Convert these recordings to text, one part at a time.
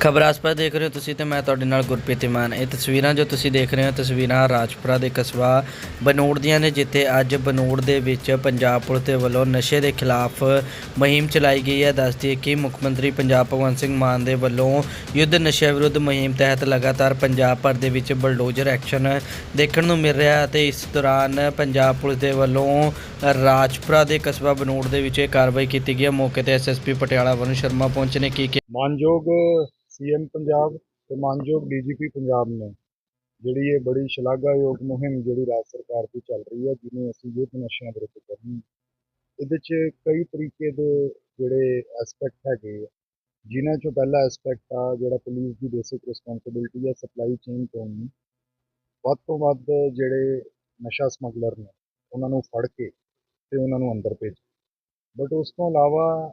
ਖਬਰ ਆਸਪਾ ਦੇਖ ਰਹੇ ਹੋ ਤੁਸੀਂ ਤੇ ਮੈਂ ਤੁਹਾਡੇ ਨਾਲ ਗੁਰਪ੍ਰੀਤ ਇਮਾਨ ਇਹ ਤਸਵੀਰਾਂ ਜੋ ਤੁਸੀਂ ਦੇਖ ਰਹੇ ਹੋ, ਤਸਵੀਰਾਂ ਰਾਜਪੁਰਾ ਦੇ ਕਸਬਾ ਬਨੋੜ ਦੀਆਂ ਨੇ, ਜਿੱਥੇ ਅੱਜ ਬਨੋੜ ਦੇ ਵਿੱਚ ਪੰਜਾਬ ਪੁਲਿਸ ਦੇ ਵੱਲੋਂ ਨਸ਼ੇ ਦੇ ਖਿਲਾਫ ਮੁਹਿੰਮ ਚਲਾਈ ਗਈ ਹੈ। ਦੱਸਦੀ ਹੈ ਕਿ ਮੁੱਖ ਮੰਤਰੀ ਪੰਜਾਬ ਭਗਵੰਤ ਸਿੰਘ ਮਾਨ ਦੇ ਵੱਲੋਂ ਯੁੱਧ ਨਸ਼ਾ ਵਿਰੁੱਧ ਮੁਹਿੰਮ ਤਹਿਤ ਲਗਾਤਾਰ ਪੰਜਾਬ ਭਰ ਦੇ ਵਿੱਚ ਬਲਡੋਜ਼ਰ ਐਕਸ਼ਨ ਦੇਖਣ ਨੂੰ ਮਿਲ ਰਿਹਾ ਹੈ ਤੇ ਇਸ ਦੌਰਾਨ ਪੰਜਾਬ ਪੁਲਿਸ ਦੇ ਵੱਲੋਂ ਰਾਜਪੁਰਾ ਦੇ ਕਸਬਾ ਬਨੋੜ ਦੇ ਵਿੱਚ ਇਹ ਕਾਰਵਾਈ ਕੀਤੀ ਗਈ ਹੈ। ਮੌਕੇ ਤੇ ਐਸਐਸਪੀ ਪਟਿਆਲਾ ਵਰੁਣ ਸ਼ਰਮਾ ਪਹੁੰਚੇ ਨੇ। ਕੀ ਮਾਨਯੋਗ ਸੀਐਮ ਪੰਜਾਬ ਤੇ ਮਾਨਯੋਗ ਡੀਜੀਪੀ ਪੰਜਾਬ ਨੇ ਜਿਹੜੀ ਇਹ ਬੜੀ ਸ਼ਲਾਘਾਯੋਗ ਮੁਹਿੰਮ ਜਿਹੜੀ ਰਾਜ ਸਰਕਾਰ ਦੀ ਚੱਲ ਰਹੀ ਹੈ, ਜਿਹਨੂੰ ਅਸੀਂ ਯੁੱਧ ਨਸ਼ਿਆਂ ਵਿਰੁੱਧ ਕਰਨੀ ਇਹਦੇ 'ਚ ਕਈ ਤਰੀਕੇ ਦੇ ਜਿਹੜੇ ਐਸਪੈਕਟ ਹੈਗੇ ਆ। ਜਿਨ੍ਹਾਂ 'ਚੋਂ ਪਹਿਲਾ ਐਸਪੈਕਟ ਆ ਜਿਹੜਾ ਪੁਲਿਸ ਦੀ ਬੇਸਿਕ ਰਿਸਪੌਂਸਿਬਿਲਟੀ ਹੈ ਸਪਲਾਈ ਚੇਨ ਤੋਂ ਵੱਧ ਤੋਂ ਵੱਧ ਜਿਹੜੇ ਨਸ਼ਾ ਸਮਗਲਰ ਨੇ, ਉਹਨਾਂ ਨੂੰ ਫੜ ਕੇ ਤੇ ਉਹਨਾਂ ਨੂੰ ਅੰਦਰ ਭੇਜ ਬਟ ਉਸ ਤੋਂ ਇਲਾਵਾ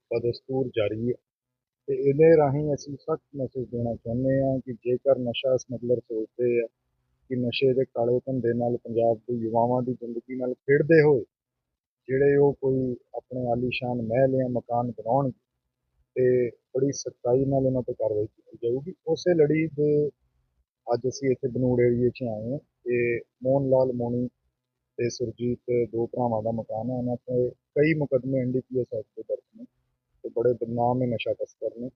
ਬਦਸਤੂਰ ਜਾਰੀ ਹੈ। ਤੇ ਇਹਦੇ ਰਾਹੀਂ ਅਸੀਂ ਸਖਤ ਮੈਸੇਜ ਦੇਣਾ ਚਾਹੁੰਦੇ ਹਾਂ ਕਿ ਜੇਕਰ ਨਸ਼ਾ ਸਮਗਲਰ ਸੋਚਦੇ ਆ ਕਿ ਨਸ਼ੇ ਦੇ ਕਾਲੇ ਧੰਦੇ ਨਾਲ ਪੰਜਾਬ ਦੇ ਯੁਵਾਵਾਂ ਦੀ ਜ਼ਿੰਦਗੀ ਨਾਲ ਖੇਡਦੇ ਹੋਏ ਜਿਹੜੇ ਉਹ ਕੋਈ ਆਪਣੇ ਆਲੀਸ਼ਾਨ ਮਹਿਲ ਜਾਂ ਮਕਾਨ ਬਣਾਉਣਗੇ ਤੇ ਬੜੀ ਸਖਤਾਈ ਨਾਲ ਉਹਨਾਂ ਤੇ ਕਾਰਵਾਈ ਕੀਤੀ ਜਾਊਗੀ। ਉਸੇ ਲੜੀ ਦੇ ਅੱਜ ਅਸੀਂ ਇੱਥੇ ਬਨੂੜ ਏਰੀਏ 'ਚ ਆਏ ਹਾਂ। ਤੇ ਮੋਹਨ ਲਾਲ ਮੋਣੀ ਤੇ ਸੁਰਜੀਤ, ਦੋ ਭਰਾਵਾਂ ਦਾ ਮਕਾਨ ਹੈ। ਉਹਨਾਂ ਤੇ ਕਈ ਮੁਕੱਦਮੇ ਐਨਡੀਪੀਐਸ ਐਕਟ ਦੇ ਦਰਜ ਨੇ। ਤੇ ਬੜੇ ਬਦਨਾਮ ਹੈ ਨਸ਼ਾ ਤਸਕਰ ਨੇ।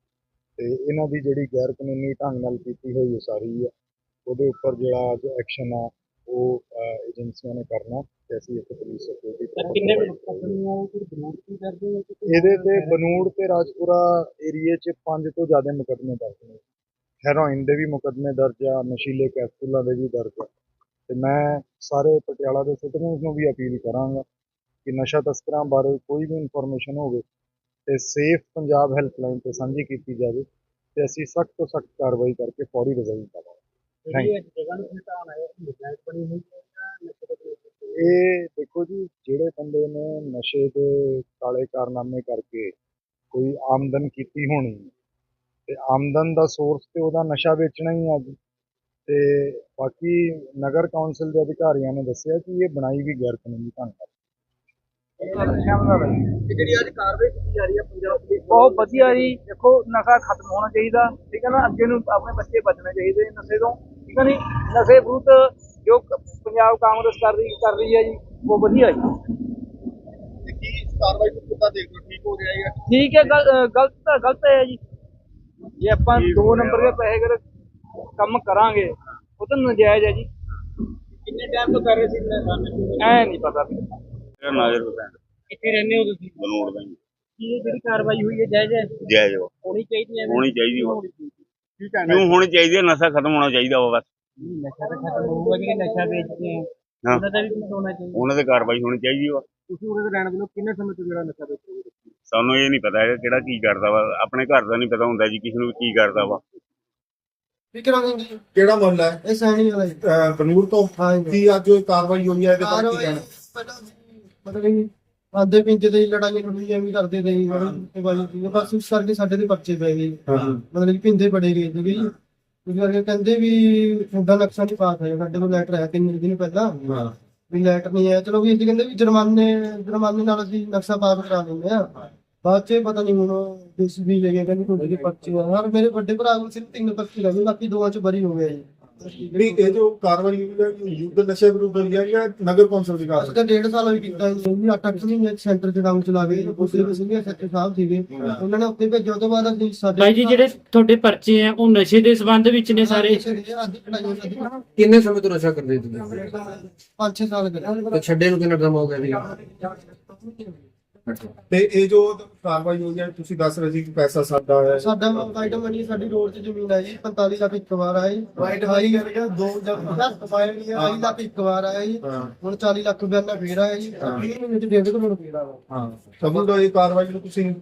ਤੇ ਇਹਨਾਂ ਦੀ ਜਿਹੜੀ ਗੈਰ ਕਾਨੂੰਨੀ ਢੰਗ ਨਾਲ ਕੀਤੀ ਹੋਈ ਉਸਾਰੀ ਆ ਉਹਦੇ ਉੱਪਰ ਜਿਹੜਾ ਅੱਜ ਐਕਸ਼ਨ ਆ ਉਹ ਏਜੰਸੀਆਂ ਨੇ ਕਰਨਾ ਤੇ ਅਸੀਂ ਇੱਥੇ ਪੁਲਿਸ ਸਿਕਿਉਰਿਟੀ ਇਹਦੇ ਤੇ ਬਨੂੜ ਤੇ ਰਾਜਪੁਰਾ ਏਰੀਏ 'ਚ ਪੰਜ ਤੋਂ ਜ਼ਿਆਦਾ ਮੁਕੱਦਮੇ ਦਰਜ ਨੇ। ਹੈਰੋਇਨ ਦੇ ਵੀ ਮੁਕੱਦਮੇ ਦਰਜ ਆ ਨਸ਼ੀਲੇ ਕੈਪਸੂਲਾਂ ਦੇ ਵੀ ਦਰਜ ਆ। ਤੇ ਮੈਂ ਸਾਰੇ ਪਟਿਆਲਾ ਦੇ ਸਿਟੀਜ਼ਨਸ ਨੂੰ ਵੀ ਅਪੀਲ ਕਰਾਂਗਾ ਕਿ ਨਸ਼ਾ ਤਸਕਰਾਂ ਬਾਰੇ ਕੋਈ ਵੀ ਇਨਫੋਰਮੇਸ਼ਨ ਹੋਵੇ ਤੇ ਸੇਫ ਪੰਜਾਬ ਹੈਲਪਲਾਈਨ ਤੇ ਸਾਂਝੀ ਕੀਤੀ ਜਾਵੇ ਤੇ ਅਸੀਂ ਸਖਤ ਤੋਂ ਸਖਤ ਕਾਰਵਾਈ ਕਰਕੇ ਫੌਰੀ ਰਿਜ਼ਲਟ ਹੈ ਇਹ ਦੇਖੋ ਜੀ ਜਿਹੜੇ ਬੰਦੇ ਨੇ ਨਸ਼ੇ ਦੇ ਕਾਲੇ ਕਾਰਨਾਮੇ ਕਰਕੇ ਕੋਈ ਆਮਦਨ ਕੀਤੀ ਹੋਣੀ ਤੇ ਆਮਦਨ ਦਾ ਸੋਰਸ ਤੇ ਉਹਦਾ ਨਸ਼ਾ ਵੇਚਣਾ ਹੀ ਆ ਜੀ। ਤੇ ਬਾਕੀ ਨਗਰ ਕੌਂਸਲ ਦੇ ਅਧਿਕਾਰੀਆਂ ਨੇ ਦੱਸਿਆ ਕਿ ਇਹ ਬਣਾਈ ਵੀ ਗੈਰ ਕਾਨੂੰਨੀ ਢੰਗ ਨਾਲ। ਤੇ ਜਿਹੜੀ ਅੱਜ ਕਾਰਵਾਈ ਕੀਤੀ ਜਾ ਰਹੀ ਹੈ ਪੰਜਾਬ ਪੁਲਿਸ ਵੱਲੋਂ, ਬਹੁਤ ਵਧੀਆ ਜੀ। ਦੇਖੋ ਨਸ਼ਾ ਖਤਮ ਹੋਣਾ ਚਾਹੀਦਾ ਠੀਕ ਹੈ ਨਾ? ਅੱਗੇ ਨੂੰ ਆਪਣੇ ਬੱਚੇ ਬਚਣੇ ਚਾਹੀਦੇ ਨਸ਼ੇ ਤੋਂ ਠੀਕ ਹੈ ਨਹੀਂ ਨਸ਼ੇ ਵਿਰੁੱਧ ਜੋ ਪੰਜਾਬ ਕਾਂਗਰਸ ਕਰ ਰਹੀ ਕਰ ਰਹੀ ਹੈ ਜੀ ਉਹ ਵਧੀਆ ਜੀ। ਤੇ ਕੀ ਇਸ ਕਾਰਵਾਈ ਨੂੰ ਕਿੱਦਾਂ ਦੇਖ ਰਹੇ ਹੋ? ਠੀਕ ਹੋ ਰਿਹਾ ਹੈ ਜਾਂ ਠੀਕ ਹੈ ਗਲ- ਅ, ਗਲਤ ਤਾਂ ਗਲਤ ਹੈ ਜੀ। ਜੇ ਆਪਾਂ ਦੋ ਨੰਬਰ ਦੇ ਪੈਸੇ ਕਰ ਕੰਮ ਕਰਾਂਗੇ ਉਹ ਤਾਂ ਨਜਾਇਜ਼ ਹੈ ਜੀ। ਕਿੰਨੇ ਟਾਈਮ ਤੋਂ ਕਰ ਰਹੇ ਸੀ? ਐ ਨਹੀਂ ਪਤਾ ਵੀ। ਮੇਰਾ ਨਾਜ਼ਰ ਹੁਸੈਨ ਕਿੱਥੇ ਰਹਿੰਦੇ ਹੋ ਤੁਸੀਂ? ਬਨੂੜ ਦਾ। ਜੀ ਕੀ ਇਹ ਜਿਹੜੀ ਕਾਰਵਾਈ ਹੋਈ ਹੈ ਜਾਇਜ਼ ਹੈ? ਜੈ ਜੋ ਹੋਣੀ ਚਾਹੀਦੀ ਹੈ ਹੋਣੀ ਚਾਹੀਦੀ ਵਾ ਕੀ ਕਹਿਣਾ ਕਿਉਂ ਹੋਣੀ ਚਾਹੀਦੀ ਹੈ? ਨਸ਼ਾ ਖਤਮ ਹੋਣਾ ਚਾਹੀਦਾ ਵਾ ਬਸ। ਨਸ਼ਾ ਤਾਂ ਖਤਮ ਹੋਊਗਾ ਜਿਹੜੇ ਨਸ਼ਾ ਵੇਚਦੇ ਆ ਹਾਂ। ਉਹਨਾਂ ਦਾ ਵੀ ਕੁਝ ਹੋਣਾ ਚਾਹੀਦਾ? ਉਹਨਾਂ ਤੇ ਕਾਰਵਾਈ ਹੋਣੀ ਚਾਹੀਦੀ ਵਾ। ਤੁਸੀਂ ਉਹਦੇ ਰਹਿਣ ਦੇ ਲੋ ਕਿੰਨੇ ਸਮੇਂ ਤੋਂ ਜਿਹੜਾ ਨਸ਼ਾ ਵੇਚ ਰਹੇ ਹੋ? ਸਾਨੂੰ ਇਹ ਨਹੀਂ ਪਤਾ ਹੈਗਾ ਕਿਹੜਾ ਕੀ ਕਰਦਾ ਵਾ। ਆਪਣੇ ਘਰ ਦਾ ਨਹੀਂ ਪਤਾ ਹੁੰਦਾ ਜੀ ਕਿਸੇ ਨੂੰ ਕੀ ਕਰਦਾ ਵਾ। ਜੀ? ਕਿਹੜਾ ਮੁਹੱਲਾ ਹੈ? ਇਹ ਸੈਣੀ ਵਾਲਾ ਜੀ। ਅਹ ਪਨੂਰ ਤੋਂ? ਹਾਂਜੀ। ਕੀ ਅੱਜ ਇਹ ਕਾਰਵਾਈ ਹੋਈ ਹੈ ਇਹਦੇ ਬਾਰੇ ਕੀ ਕਹਿਣਾ? ਪਹਿਲਾਂ ਮਤਲਬ ਕਿ ਆਦੇ ਪਿੰਜੇ ਦੇ ਲੜਾਈਆਂ ਲੜੂਈਆਂ ਵੀ ਕਰਦੇ ਤੇ ਤੇ ਬਾਜੀ ਸੀ ਬਸ ਉਸ ਕਰਕੇ ਸਾਡੇ ਤੇ ਪਰਚੇ ਪੈ ਗਏ। ਮਤਲਬ ਕਿ ਪਿੰਦੇ ਬੜੇ ਗਏ ਸੀਗੇ ਜੀ। ਕਰਕੇ ਕਹਿੰਦੇ ਵੀ ਤੁਹਾਡਾ ਨਕਸ਼ਾ ਨਹੀਂ ਪਾਸ ਹੋਇਆ। ਸਾਡੇ ਕੋਲ ਲੈਟਰ ਆਇਆ ਤਿੰਨ ਦਿਨ ਪਹਿਲਾਂ। ਹਾਂ। ਵੀ ਲੈਟਰ ਨਹੀਂ ਆਇਆ। ਚਲੋ ਵੀ ਅਸੀਂ ਕਹਿੰਦੇ ਵੀ ਜੁਰਮਾਨੇ ਜੁਰਮਾਨੇ ਨਾਲ ਅਸੀਂ ਨਕਸ਼ਾ ਪਾਸ ਕਰਾ ਦਿੰਦੇ ਆ ਬਾਅਦ ਚ ਪਤਾ ਨਹੀਂ ਹੁਣ ਦਿਸ ਵੀ ਲੈ ਕਹਿੰਦੇ ਤੁਹਾਡੇ ਦੇ ਪਰਚੇ ਆ। ਮੇਰੇ ਵੱਡੇ ਭਰਾ ਕੋਲ ਸਿਰਫ ਤਿੰਨ ਪਰਚੇ ਲੱਗੇ ਬਾਕੀ ਦੋਵਾਂ ਚ ਬਰੀ ਹੋ ਗਿਆ ਜੀ। ਨਹੀਂ ਇਹ ਜੋ ਕਾਰਵਾਈ ਹੋਈ ਯੁੱਧ ਨਸ਼ੇ ਵਿਰੁੱਧ ਹੋਈ ਹੈ ਜਾਂ ਨਗਰ ਕੌਂਸਲ ਦੀ ਅਸੀਂ ਕਾਰਵਾਈ ਤਾਂ ਡੇਢ ਸਾਲ ਵੀ ਕੀਤਾ ਵੀ ਅੱਠ ਅੱਠ ਮਹੀਨੇ ਸੈਂਟਰ ਚ ਕੰਮ ਚਲਾ ਗਏ। ਉਸੇ ਸੀਗੇ ਸੱਚੇ ਸਾਹਿਬ ਸੀਗੇ। ਉਹਨਾਂ ਨੇ ਉੱਤੇ ਭੇਜਿਆ ਤੋਂ ਬਾਅਦ ਅਸੀਂ ਸਾਡੇ ਭਾਈ ਜੀ ਜਿਹੜੇ ਤੁਹਾਡੇ ਪਰਚੇ ਆ ਉਹ ਨਸ਼ੇ ਦੇ ਸੰਬੰਧ ਵਿੱਚ ਨੇ ਸਾਰੇ? ਕਿੰਨੇ ਸਮੇਂ ਤੋਂ ਨਸ਼ਾ ਕਰਦੇ ਤੁਸੀਂ? ਪੰਜ ਛੇ ਸਾਲ ਕਰੇ ਤੇ ਛੱਡੇ ਨੂੰ ਕਿੰਨਾ ਟਾਈਮ ਹੋ ਗਿਆ ਜੀ ਤੇ ਇਹ ਜੋ ਕਾਰਵਾਈ ਹੋਈ ਹੈ ਤੁਸੀਂ ਦੱਸ ਰਹੇ ਸੀ ਕਿ ਪੈਸਾ ਸਾਡਾ ਹੈ। ਸਾਡਾ ਆਈਟਮ ਮਨੀ ਸਾਡੀ ਰੋਡ 'ਚ ਜ਼ਮੀਨ ਹੈ ਜੀ 45 ਲੱਖ ਇੱਕ ਵਾਰ ਜੀ ਵਾਈਟ ਹਾਈ ਕਰਕੇ ਦੋ ਜਦ ਫਾਇਰ ਨਹੀਂ ਆਈ ਲੱਖ ਇੱਕ ਵਾਰ ਜੀ। ਹਾਂ। ਹੁਣ 40 ਲੱਖ ਬਿਆਨਾ ਫੇਰ ਆਇਆ ਜੀ। 20 ਮਹੀਨੇ 'ਚ ਡੇਢ ਕਰੋੜ ਫੇਰ ਆਇਆ। ਹਾਂ। ਸਭ ਤੋਂ ਇਹ ਕਾਰਵਾਈ ਨੂੰ ਤੁਸੀਂ ਹੀ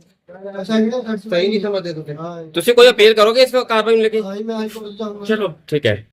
ਸਹੀ ਨਹੀਂ ਸਮਝਦੇ ਤੁਸੀਂ। ਹਾਂ। ਤੁਸੀਂ ਕੋਈ ਅਪੀਲ ਕਰੋਗੇ ਇਸ ਕਾਰਵਾਈ ਨੂੰ ਲੈ ਕੇ? ਹਾਂ ਮੈਂ ਹਾਈ ਕੋਰਟ ਜਾਊਂਗਾ ਚਲੋ ਠੀਕ ਹੈ।